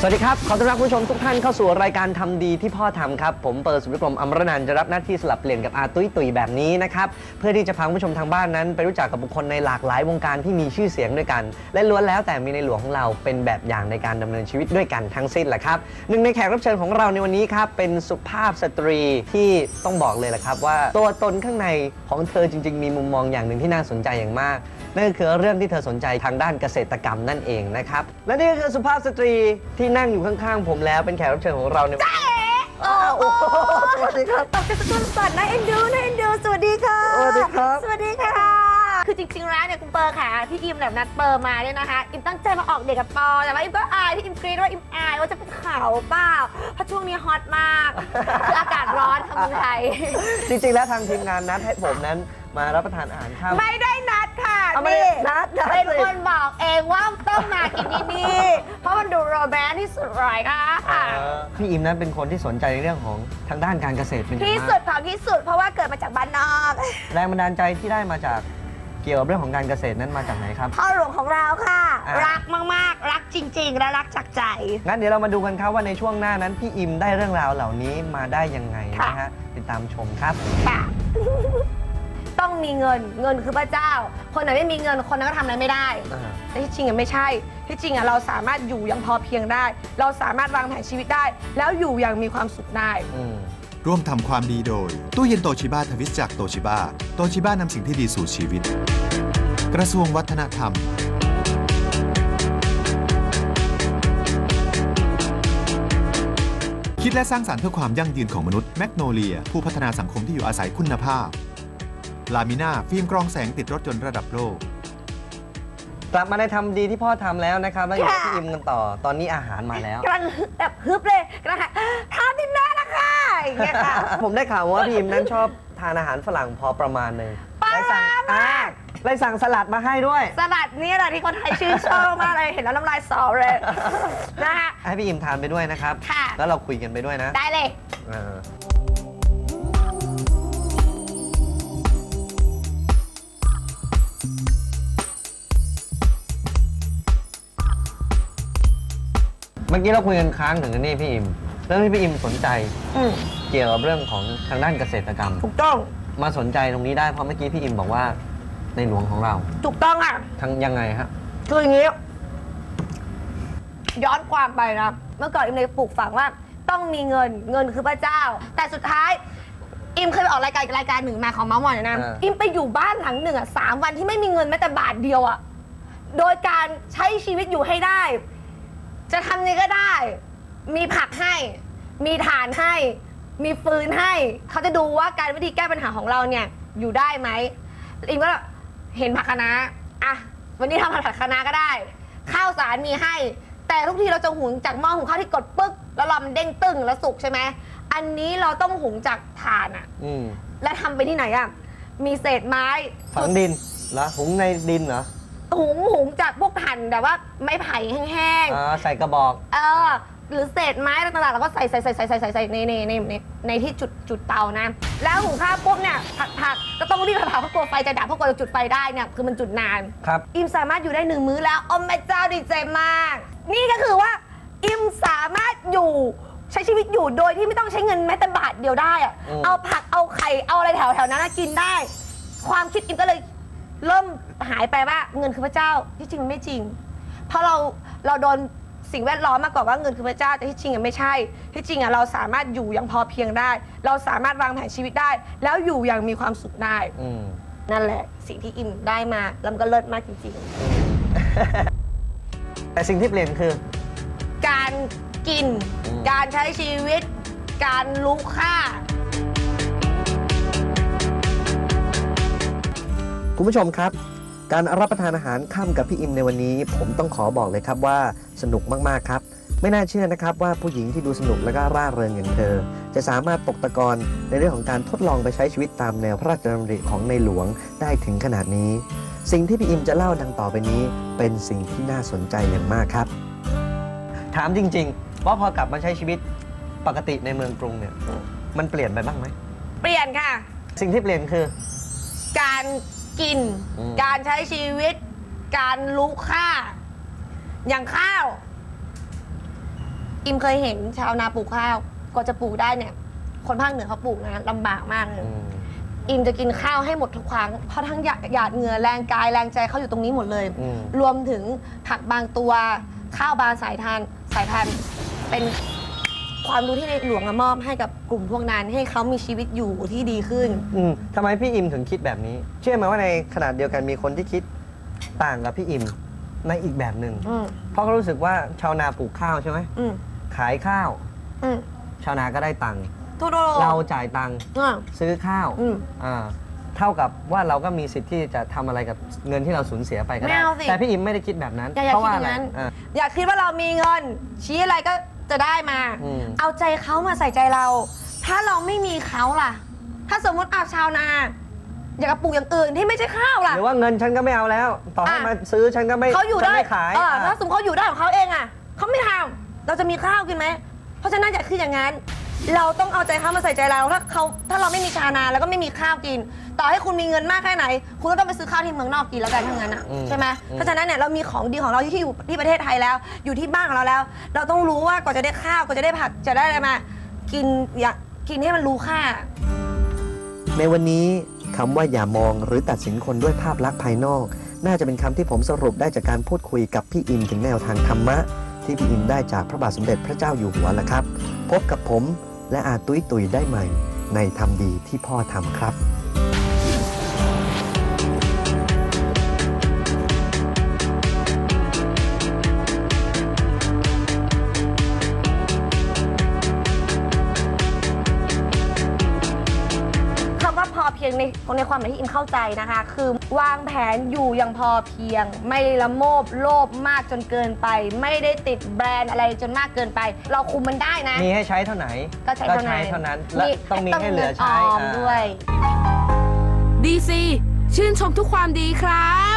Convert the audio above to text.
สวัสดีครับ ขอต้อนรับคุณผู้ชมทุกท่านเข้าสู่รายการทำดีที่พ่อทำครับ ผมเปิดสุวิกรมอมรนันจะรับหน้าที่สลับเปลี่ยนกับอาตุ้ยตุยแบบนี้นะครับ เพื่อที่จะพาคุณผู้ชมทางบ้านนั้น ไปรู้จักกับบุคคลในหลากหลายวงการที่มีชื่อเสียงด้วยกัน และล้วนแล้วแต่มีในหลวงของเราเป็นแบบอย่างในการดำเนินชีวิตด้วยกันทั้งสิ้นแหละครับหนึ่งในแขกรับเชิญของเราในวันนี้ครับเป็นสุภาพสตรีที่ต้องบอกเลยแหละครับ ว่าตัวตนข้างในของเธอจริง ๆ มีมุมมองอย่างหนึ่งที่น่าสนใจอย่างมาก นั่นก็คือเรื่องที่เธอสนใจทางด้านเกษตรกรรมนั่นเองนะครับ และนี่ก็คือสุภาพสตรีที่นั่งอยู่ข้างๆผมแล้วเป็นแขกรับเชิญของเราในวันนี้โอ้โหสวัสดีครับตกใจสะท้อนสัตว์นะเอ็นดูนะเอ็นดูสวัสดีค่ะ สวัสดีครับ สวัสดีค่ะ คือจริงๆแล้วเนี่ยคุณเปอร์ค่ะที่อิมแบบนัดเปอร์มาเนี่ยนะคะ อิมตั้งใจมาออกเด็กกับปอแต่ว่าอิมก็อายที่อิมกรีดว่าอิมอายว่าจะเป็นข่าวเปล่าเพราะช่วงนี้ฮอตมากคืออากาศร้อนทำเมืองไทยจริงๆแล้วทางทีมงานนัดให้ผมนั้นมารับประทานอาหารข้ามไม่ได้นัดค่ะ เอาไม่ได้นัดนัดเป็นสิ คนบอกเองว่าต้องมากินที่นี่เพราะมันดูโรแมนต์ที่สุดเลยค่ะเอ่อพี่อิมนั้นเป็นคนที่สนใจในเรื่องของทางด้านการเกษตรเป็นอย่างที่มาสุดกของที่สุดเพราะว่าเกิดมาจากบ้านนอกแรงบันดาลใจที่ได้มาจากเกี่ยวกับเรื่องของการเกษตรนั้นมาจากไหนครับ พ่อหลวงของเราค่ะ อะรักมากๆ รักจริง ๆ และรักจากใจ งั้นเดี๋ยวเรามาดูกันครับว่าในช่วงหน้านั้นพี่อิมได้เรื่องราวเหล่านี้มาได้ยังไงค่ะนะฮะติดตามชมครับ ค่ะ ต้องมีเงินเงินคือพระเจ้า คนไหนไม่มีเงินคนนั้นก็ทำอะไรไม่ได้ อ่า แต่ที่จริงอะไม่ใช่ ที่จริงอะเราสามารถอยู่อย่างพอเพียงได้ เราสามารถวางแผนชีวิตได้ แล้วอยู่อย่างมีความสุขได้ อืม ร่วมทำความดีโดย ตู้เย็นโตชิบ้าทวิสจากโตชิบ้าโตชิบ้านำสิ่งที่ดีสู่ชีวิต กระทรวงวัฒนธรรม คิดและสร้างสารรค์เพื่อความยั่งยืนของมนุษย์แมกโนเลีย ผู้พัฒนาสังคมที่อยู่อาศัยคุณภาพ ลามิน่าฟิล์มกรองแสงติดรถยนต์ระดับโลก กลับมาในทำดีที่พ่อทำแล้วนะครับแล้วอยู่กับค่ะพี่อิมกันต่อ ตอนนี้อาหารมาแล้ว กำลังแบบฮึบเลยกำลังทานดินเนอร์ละค่ะอย่างเงี้ยค่ะ ผมได้ข่าวว่าพี่อิมนั้นชอบทานอาหารฝรั่งพอประมาณหนึ่งปลาเลยสั่งร้ามากอ่าเลยสั่งสลัดมาให้ด้วย สลัดนี่แหละที่คนไทยชื่นชอบมากเลยเห็นแล้วน้ำลายสอเลยนะคะ ให้พี่อิมทานไปด้วยนะครับ ค่ะ แล้วเราคุยกันไปด้วยนะ ได้เลยอ่า เมื่อกี้เราคุยกันค้างถึงอันนี่พี่อิมเรื่องที่พี่อิมสนใจอืมเกี่ยวกับเรื่องของทางด้านเกษตรกรรม ถูกต้องมาสนใจตรงนี้ได้เพราะเมื่อกี้พี่อิมบอกว่าในหลวงของเราถูกต้องอะ ทั้งยังไงฮะ คืออย่างนี้ ย้อนความไปนะ เมื่อก่อนอิมเลยปลูกฝังว่า ต้องมีเงินเงินคือพระเจ้า แต่สุดท้าย อิมเคยไปออกรายการอีกรายการหนึ่งมาของเมาส์มอยนะอ่า อิมไปอยู่บ้านหลังหนึ่งอะสามวันที่ไม่มีเงินแม้แต่บาทเดียวอะโดยการใช้ชีวิตอยู่ให้ได้ จะทำยังไงก็ได้ มีผักให้ มีฐานให้ มีฟืนให้ เขาจะดูว่าการวิธีแก้ปัญหาของเราเนี่ยอยู่ได้ไหมอิมก็เห็นผักคะน้าอะวันนี้ทำผัดคะน้าก็ได้ ข้าวสารมีให้ แต่ทุกทีเราจะหุงจากหม้อหุงข้าวที่กดปึ๊ก แล้วรอมันเด้งตึ้งแล้วสุกใช่ไหมอันนี้เราต้องหุงจากถ่านอะอืมและทำไปที่ไหนอะมีเศษไม้ฝังดินเหรอหุงในดินเหรอ หุงหุ งจากพวกถ่านแบบว่าไม้ไผ่แห้งๆอ่าใส่กระบอกเออ หรือเศษไม้ต่างๆเราก็ใส่ใส่ใส่ใส่ใส่ใส่ใส่ในในในในในที่จุดจุดเตานะ แล้วหุงข้าวปุ๊บเนี่ยผัดผักก็ต้องรีบผัดผักเพราะกลัวไฟจะดับเพราะกลัวจะจุดไฟได้เนี่ยคือมันจุดนาน ครับ อิมสามารถอยู่ได้หนึ่งมื้อแล้วโอ้แม่เจ้าดีใจมาก นี่ก็คือว่า อิมสามารถอยู่ใช้ชีวิตอยู่โดยที่ไม่ต้องใช้เงินแม้แต่บาทเดียวได้อะอืม เอาผักเอาไข่เอาอะไรแถวแถวๆนั้นนะกินได้ ความคิดอิมก็เลย เริ่มหายไปว่าเงินคือพระเจ้าที่จริงมันไม่จริง เพราะเราเราโดนสิ่งแวดล้อมมากกว่าว่าเงินคือพระเจ้าแต่ที่จริงอะไม่ใช่ ที่จริงอะเราสามารถอยู่อย่างพอเพียงได้ เราสามารถวางแผนชีวิตได้ แล้วอยู่อย่างมีความสุขได้ อืม นั่นแหละสิ่งที่อิมได้มาแล้วมันก็เลิศมากจริง แต่สิ่งที่เปลี่ยนคือ ๆ การกิน อืม การใช้ชีวิต การรู้ค่า คุณผู้ชมครับ การรับประทานอาหารค่ำกับพี่อิมในวันนี้ ผมต้องขอบอกเลยครับว่าสนุกมากๆครับ ไม่น่าเชื่อนะครับว่าผู้หญิงที่ดูสนุกและก็ร่าเริงอย่างเธอ จะสามารถตกตะกอนในเรื่องของการทดลองไปใช้ชีวิตตามแนวพระราชดำริของในหลวงได้ถึงขนาดนี้ สิ่งที่พี่อิมจะเล่าดังต่อไปนี้ เป็นสิ่งที่น่าสนใจอย่างมากครับ ถามจริงๆ ว่าพอกลับมาใช้ชีวิตปกติในเมืองกรุงเนี่ยมันเปลี่ยนไปบ้างไหมเปลี่ยนค่ะ สิ่งที่เปลี่ยนคือ การ กิน อืม การใช้ชีวิต การรู้ค่า อย่างข้าว อิมเคยเห็นชาวนาปลูกข้าวกว่าจะปลูกได้เนี่ย คนภาคเหนือเขาปลูกนะลำบากมากเลย อืมอิมจะกินข้าวให้หมดทุกครั้ง เพราะทั้งหยาหยาดเหงื่อแรงกายแรงใจเขาอยู่ตรงนี้หมดเลย อืม รวมถึงผักบางตัวข้าวบางสายทานสายพันธุ์เป็น ความรู้ที่ในหลวงอะมอบให้กับกลุ่มพวกนั้น ให้เขามีชีวิตอยู่ที่ดีขึ้น อืมทำไมพี่อิมถึงคิดแบบนี้ เชื่อไหมว่าในขนาดเดียวกันมีคนที่คิดต่างกับพี่อิมในอีกแบบหนึ่งอืมเพราะเขารู้สึกว่าชาวนาปลูกข้าวใช่ไหมอืมขายข้าว อืมชาวนาก็ได้ตังค์ทุกโลเราจ่ายตังค์อ่าซื้อข้าวอืมอ่าเท่ากับว่าเราก็มีสิทธิ์ที่จะทำอะไรกับเงินที่เราสูญเสียไปก็ไม่ได้เอาสิแต่พี่อิมไม่ได้คิดแบบนั้นอย่าอย่าเพราะคิดว่าออะไรย่างนั้น อ่า อย่าคิดว่าเรามีเงิน ชี้อะไรก็ จะได้มา อืม เอาใจเขามาใส่ใจเรา ถ้าเราไม่มีเขาล่ะ ถ้าสมมติอาชาวนา อยากจะปลูกอย่างอื่นที่ไม่ใช่ข้าวล่ะ หรือว่าเงินฉันก็ไม่เอาแล้ว ต่อให้อะ มาซื้อฉันก็ไม่เขาอยู่ฉันได้ไม่ขายเอออะถ้าสมมติเขาอยู่ได้ของเขาเองอะเขาไม่ทำเราจะมีข้าวกินไหมเพราะฉะนั้นอย่าคืออย่างนั้น เราต้องเอาใจเขามาใส่ใจเราถ้าเขาถ้าเราไม่มีชาวนาแล้วก็ไม่มีข้าวกิน ต่อให้คุณมีเงินมากแค่ไหน คุณก็ต้องไปซื้อข้าวที่เมืองนอกกินแล้วกันทั้งนั้นอะอืมใช่ไหมอืมเพราะฉะนั้นเนี่ยเรามีของดีของเราที่อยู่ที่ประเทศไทยแล้ว อยู่ที่บ้านของเราแล้ว เราต้องรู้ว่ากว่อนจะได้ข้าวกว่อนจะได้ผักจะได้อะไรมา กินอย่ากินให้มันรู้ค่า ในวันนี้คำว่าอย่ามองหรือตัดสินคนด้วยภาพลักษณ์ภายนอก น่าจะเป็นคำที่ผมสรุปได้จากการพูดคุยกับพี่อิมถึงแนวทางธรรมะ ที่พี่อิมได้จากพระบาทสมเด็จพระเจ้าอยู่หัวละครับ พบกับผม และอาตุ้ยตุยได้ใหม่ในทำดีที่พ่อทำครับ งในในความหมายที่อิมเข้าใจนะคะ คือวางแผนอยู่อย่างพอเพียง ไม่ละโมบโลภมากจนเกินไป ไม่ได้ติดแบรนด์อะไรจนมากเกินไป เราคุมมันได้นะ มีให้ใช้เท่าไหนก็ใช้เท่านั้นเท่านั้นและต้องมีให้เหลือใช้งินออมอ่าด้วยดีซีชื่นชมทุกความดีครับ